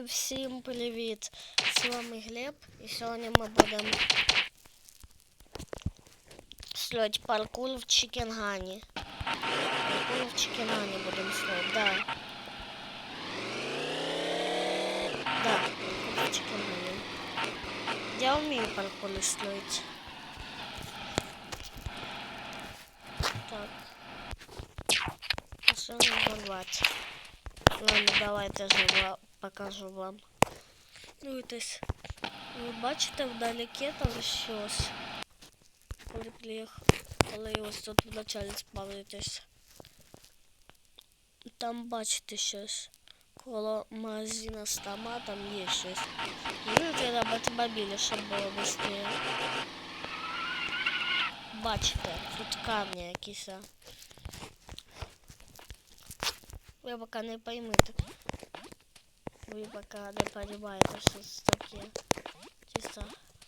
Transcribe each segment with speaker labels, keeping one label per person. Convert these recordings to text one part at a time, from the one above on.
Speaker 1: Друзі, всім привіт! З вами Глеб, і сьогодні ми будемо строить паркур в Чикенгані. Паркур в Чикенгані будемо строить, да. Да, паркур в Чикенгані. Я умею паркур строить. Так. А что надо рвать? Ладно, давайте ж я покажу вам. Дивитесь. Ви бачите вдалеке там щось. Коли приїх, коли ось тут вначалі спавнитесь. Там бачите щось. Коло магазина з томатом є щось. Ну, треба батмобілі, щоб було швидше. Бачите, тут камні якісь. а. Ви поки не поймете. Ви поки не понимаєте, що це таке. Чисто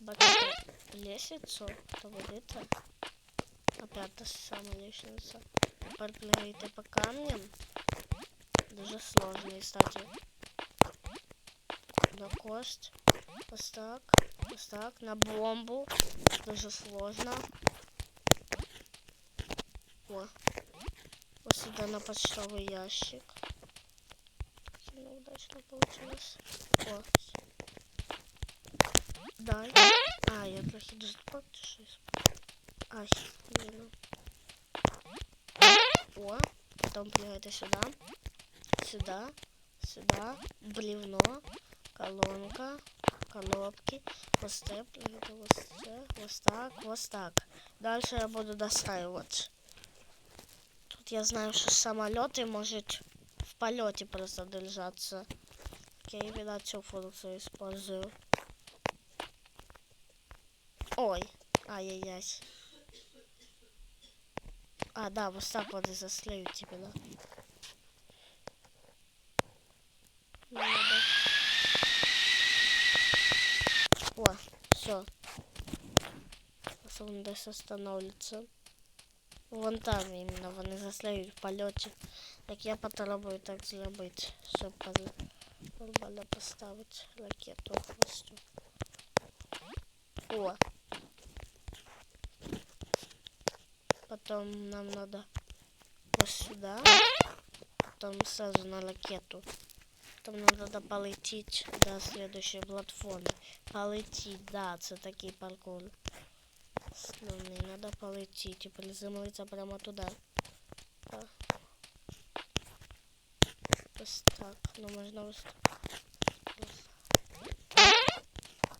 Speaker 1: бачите лестницю, то видите. Опять та сама лестница. Плюєте по камням. Дуже сложно, кстати. На кость. Ось так. Ось так. На бомбу. Дуже сложно. О. Вот сюда на почтовый ящик. Удачно получилось. О. Дай. А, я трохи доступал щось. Ай, блин. О, потом плюєте сюда. Сюда. Сюда. Бревно. Колонка. Коробки. Плюєте ось це. Ось так, ось так. Дальше я буду достраивать. Тут я знаю, что самолеты может полете просто держаться. Я именно эту функцию использую. Ой, ай-яй-яй. А, да, вот так вот и заслеют именно. Ну, надо. О, все. Здесь остановится. Вон там іменно вони заслеють в польоті. Так я попробую так зробити, щоб нормально поставити ракету хвосту. О! Потом нам надо вот сюда. Потом сразу на ракету. Потом нам надо полететь до следующей платформы. Полететь, да, це такий паркур. Основний, надо полететь и приземлиться прямо туда. Да. Ось так, ну можна ось ось.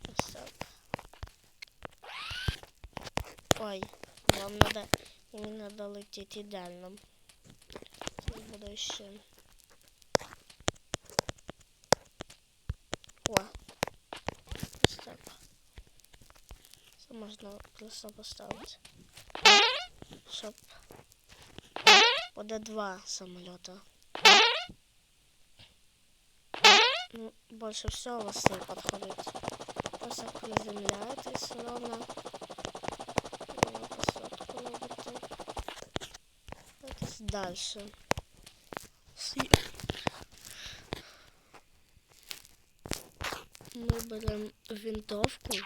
Speaker 1: Ось так. Ой, вам надо именно долететь идеально. Це буде ще. О, ось так. Це можна просто поставити. Щоб буде два самолета. Ну, больше всего вас не подходит. Просто приземляетесь ровно. И робите. Давайте Дальше. Мы берем винтовку.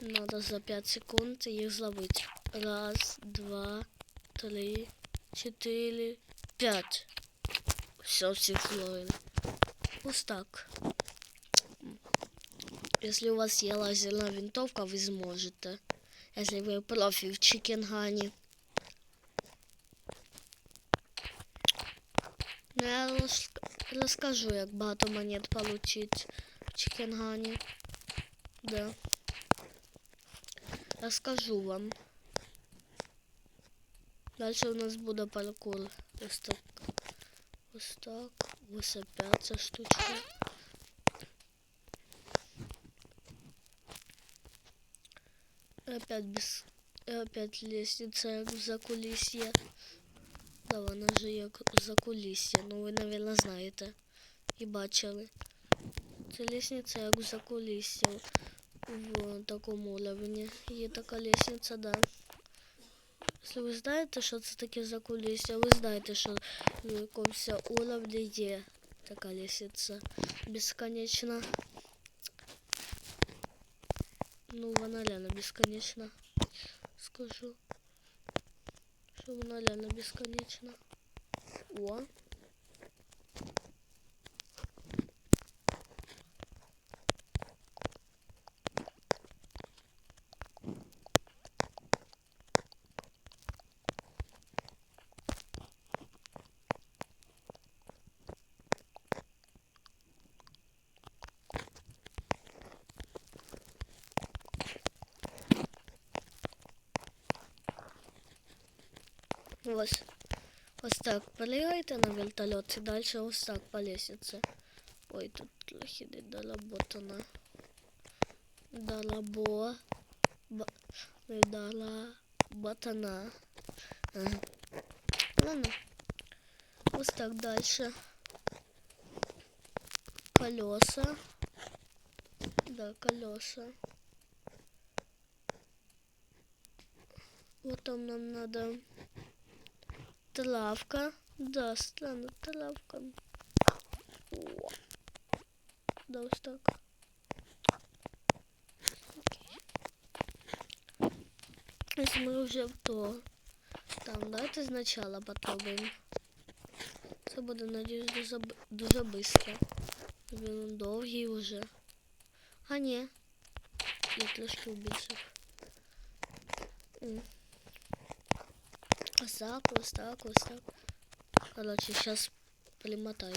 Speaker 1: Надо за 5 секунд их зловить. Раз, два, три, четыре, пять. Все, всех зловили. Вот так. Если у вас є лазерна винтовка, ви зможете. Если ви профі в Чикенгане. Ну, я роз- розкажу, як багато монет получить в Чикенгані. Да. Розкажу вам. Дальше у нас буде паркур. Ось так. Ось так. Ось опять ця штучка. Опять без... Опять лестница як в закулісье. Да, вона же як за кулісье. Ну ви, наверное, знаєте. І бачили. Це лестниця як за кулісье. В такому уровні. Є така лестниця, да. Якщо ви знаєте, що це таке за кулісся, ви знаєте, що в якомусь уровні є Така лестница бесконечна. Ну, вона реально бесконечна. Скажу. Що вона реально бесконечна. О. Ось. Ось так полігайте на вертольот і далі ось так по лестнице. Ой, тут трохи не доработано. Дорабо... Б... Не доработана. Ага. Ладно. Ось так дальше. Колеса. Да, колеса. Вот там нам надо травка. Да, странно, травка. О. Да, вот так. Окей. Если мы уже то. Там, давайте сначала попробуем. Це буде, надіюсь, дуже, б- дуже швидко. Він довгий вже. А ні. Я трошки убільшив. Так, ось так, ось так. Короче, сейчас примотаю.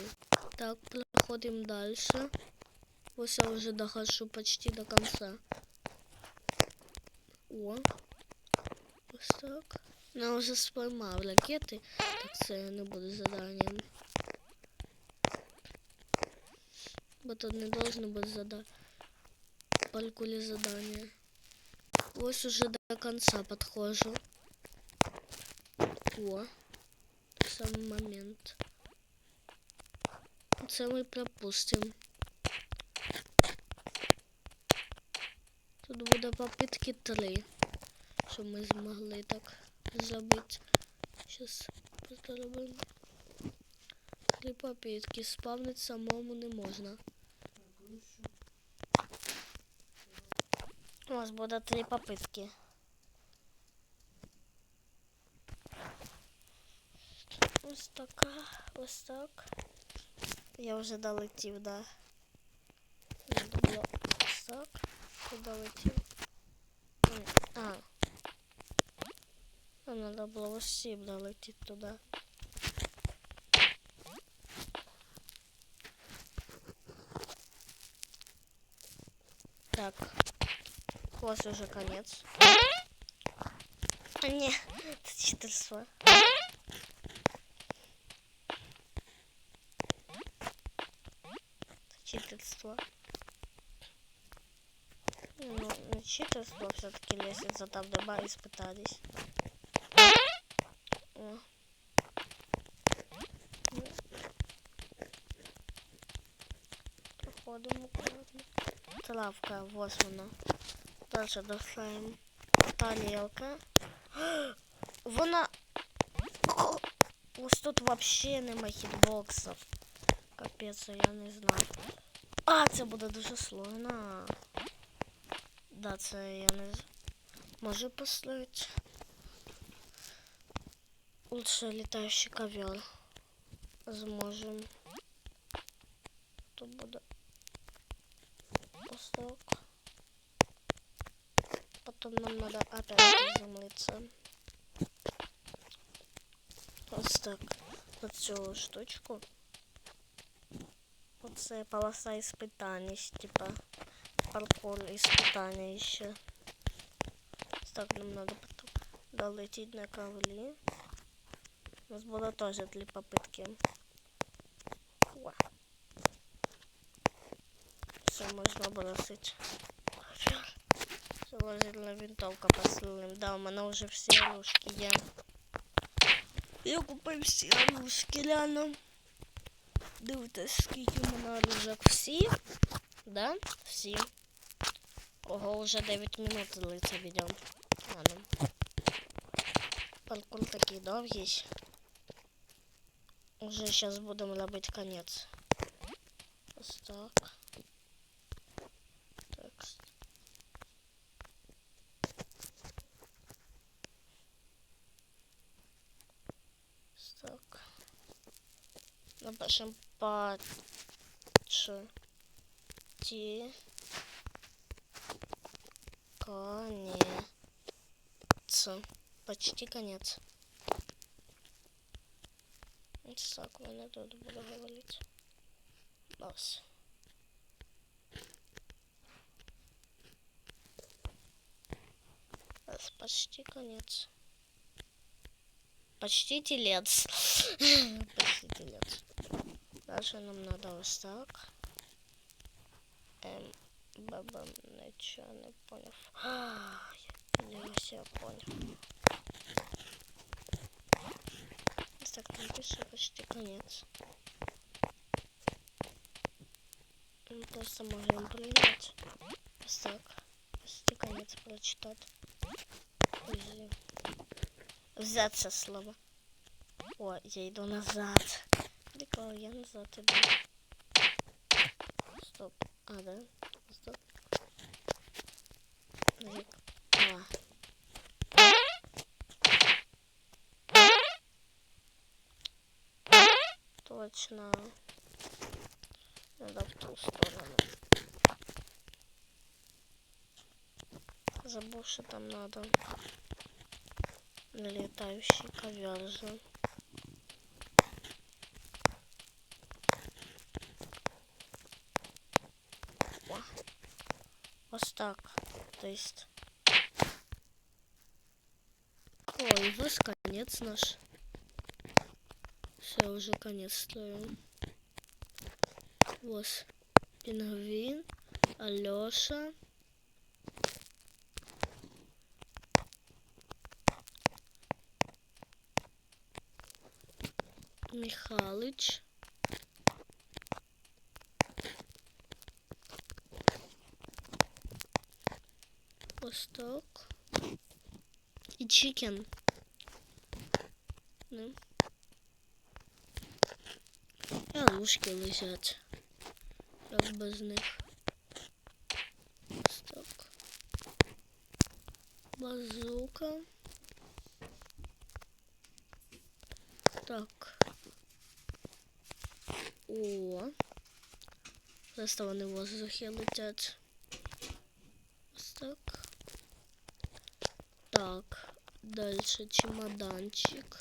Speaker 1: Так, проходим дальше. Ось я уже дохожу почти до конца. О. Ось так. Я вже споймав ракети, так це не буде заданням. Бо тут не должно бути задання. Паркулі задання. Ось уже до конца подхожу. О, самый момент. Це ми пропустимо. Тут буде попитки три, щоб ми змогли так зробити. Зараз зробимо. Три попитки. Спавнити самому не можна. У вас буде три попитки. Ось така, ось так. Я вже долетів, да. Надо було ось так. Ти долетів. Ні, А. А надо було ось сім долетіти туди. Так. Ось уже конец. А не, это читерство. читерство. Ну, не читерство, все-таки лестница там дома испытались. О. Ну. Проходимо аккуратно. Травка, вот вона. Дальше достаємо тарелка. Вона... Ось тут вообще нема хітбоксів. Капець, я не знаю. А, це буде дуже сложно. Да, це я не можу поставити. Лучше літаючий ковер. Зможем. Тут буде так. Потом нам надо опять приземлиться. Ось так. На цю штучку. Оце полоса іспитань, типа паркур іспитання ще. Ось Так нам надо потом долететь на ковли. У нас было тоже три попытки. О. Все, можно бросить. Заложила винтовка посылаем. Да, у мене вже всі оружки є. Я купив всі оружки, реально. Дивитесь, скільки в мене оружок. Всі? Да? Всі. Ого, вже 9 минут длиться відео. Ладно. Паркур такий довгий. Уже зараз будемо робити конець. Ось так. Текст. Ось так. Напишем патч. Ти. Конец. Почти конец. Так мене тут буду говорити. Бас. Раз, почти конец. Почти телец. почти телец. Дальше нам надо вот так. Эм, баба, ничего не понял. А, я не все понял. Так напишу почти конец. Мы просто можем принять. Вот так. Почти конец прочитать. Ой, Взяться слово. О, я иду назад. Прикол, я назад иду. Стоп. А, да? Стоп. А. Точно. Надо в ту сторону. Забыл, что там надо. Летающий ковер же. Вот так. То есть... Ой, вот конец наш. Все, уже конец строим. Вот. Пингвин, Алёша. Михалыч. Восток. І чикен. Ну. А ложки лежать. Як без них. Восток. Базука. О. Просто вони в воздухі летять. Ось так. Так. Дальше чемоданчик.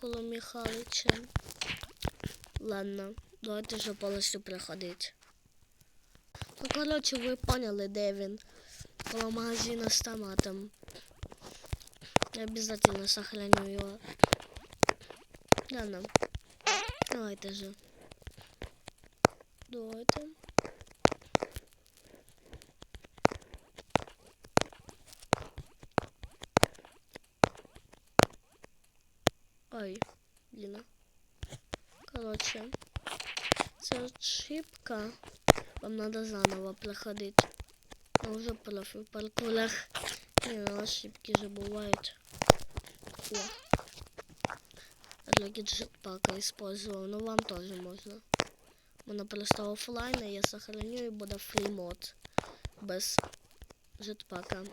Speaker 1: Коло Михалича. Ладно, давайте вже повністю приходить. Ну, коротше, ви поняли, де він. Коло магазину з томатом. Я обязательно сохраню його. Ладно. Давайте же. Давайте. Ой, блин. Короче, це ошибка. Вам надо заново проходить. Я уже профи в паркурах. Не, ну, ошибки же бывают. О. Для джетпака использовал, но вам тоже можно. Можно просто офлайн, я сохраню и буду фри мод без джетпака.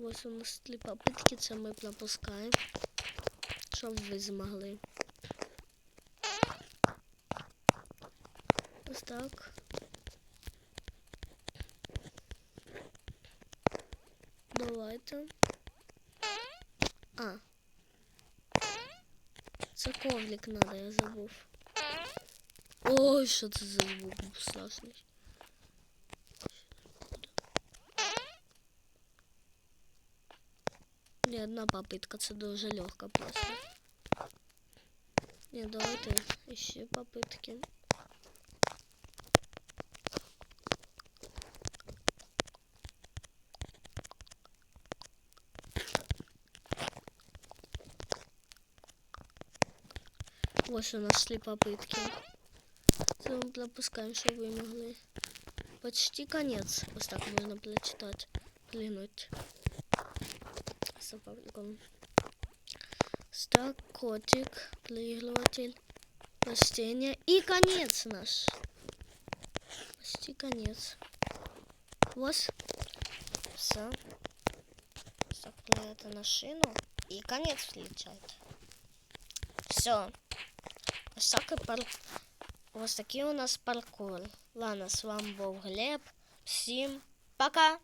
Speaker 1: Ось у нас три попитки, це ми пропускаємо. Щоб ви змогли. Ось так. Давайте. А. Це коврик надо, я забув. Ой, що це за звук був страшний. Ні, одна попитка, це дуже легко просто. Ні, давайте ще попитки. Ось у нас шли попытки. Це ми пропускаємо, що ви могли. Почти конец. Ось так можна прочитати. Глянуть. С пабликом. Стак, котик, проигрыватель. растение. И конец наш. Почти конец. Вот. Все. Это на шину. И конец влетает. Все. Ось такий. Ось такий у нас паркур. Ладно, з вами був Глеб. Всім пока!